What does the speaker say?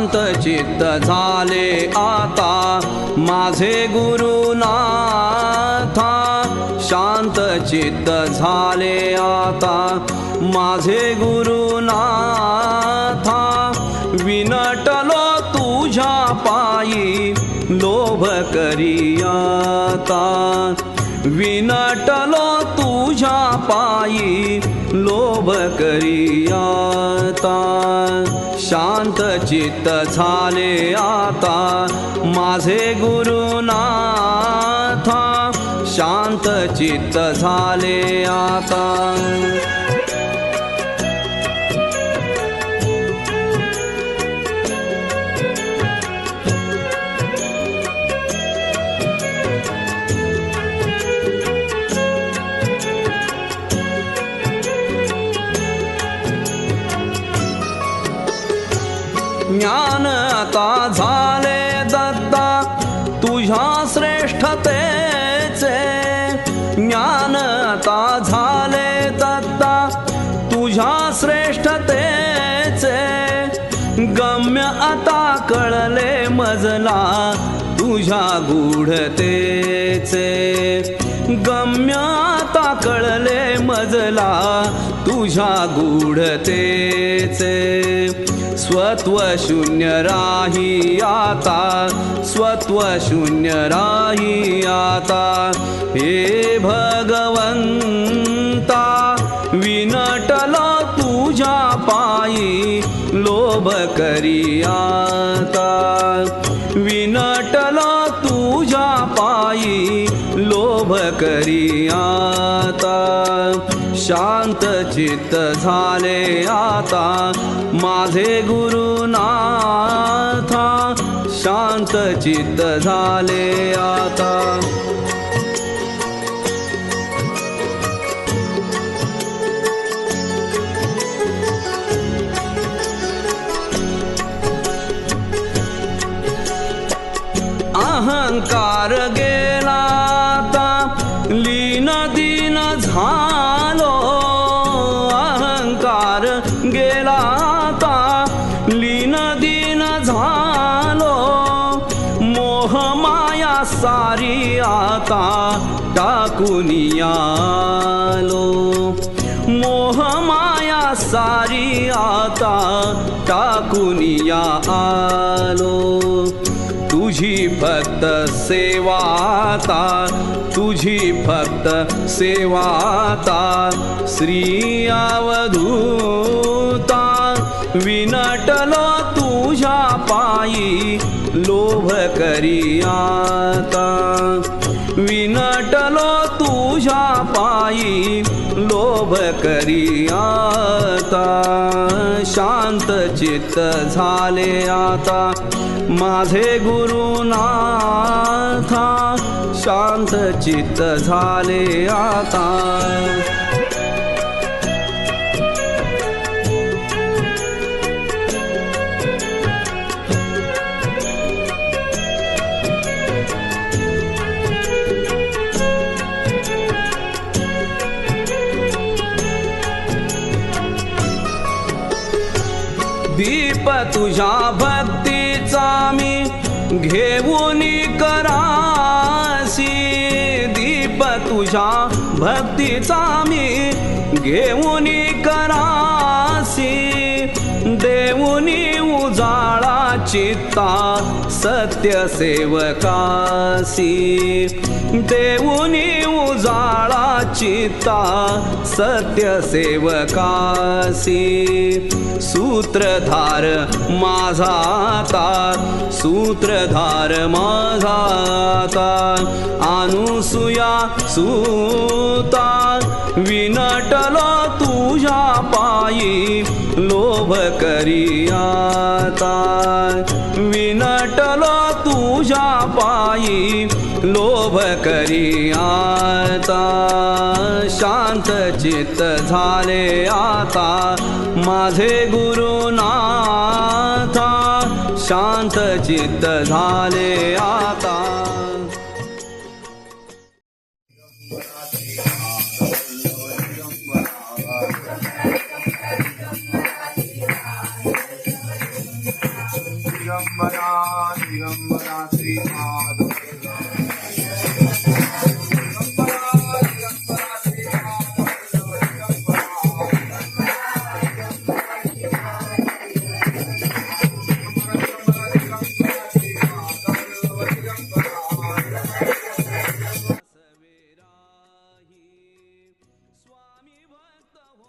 शांत चित्त झाले आता. माझे गुरुनाथा शांत चित्त झाले आता. माझे गुरुनाथा विनटलो तुझ्या पायी लोभ करियाता विनटलो तुझ्या पायी लोभ करियाता शांत चित्त झाले आता माझे गुरुनाथा. शांत चित्त झाले आता. ज्ञान आता झाले दत्ता. तुझ्या श्रेष्ठतेचे ज्ञान आता झाले दत्ता. तुझ्या श्रेष्ठतेचे गम्य आता कळले मजला. तुझ्या गूढतेचे गम्य आता कळले मजला. तुझ्या गूढतेचे स्वत्व शून्य राही आता स्वत्व शून्य राही आता। हे भगवंता विनटला तुझ्या पायी लोभ करियाता विनटला लोभ आता. शांत चित्त झाले आता. माझे गुरुनाथा शांत चित्त झाले आता. अहंकार झालो अहंकार गेला का लीन दिन झालो मोह माया सारी आता टाकुनियालो मोहमाया मोह माया सारी आता टाकुनिया आलो तुझी फक्त सेवाता तुझी फक्त सेवाता श्री अवधूता विनटलो तुझ्या पायी लोभ करियाता विनटलो तुझ्या पायी लोभ करियाता शांत चित्त झाले आता माझे गुरुनाथा शांत चित्त झाले आता. दीप तुझ्या भक्तीचा मी घेऊन करासी. दीप तुझ्या भक्तीचा मी घेऊन करासी. देऊनी उजाळा चित्ता सत्य सेवकासी देऊनी उजाळा चित्ता सत्य सेवकासी सूत्रधार माझा सूत्रधार माझा अनुसुया सूता विनटला तुझ्या पायी. लोभ करियाता विनटलो तुझ्या पायी लोभ करियाता शांत चित्त झाले आता माझे गुरुनाथा। शांत चित्त झाले आता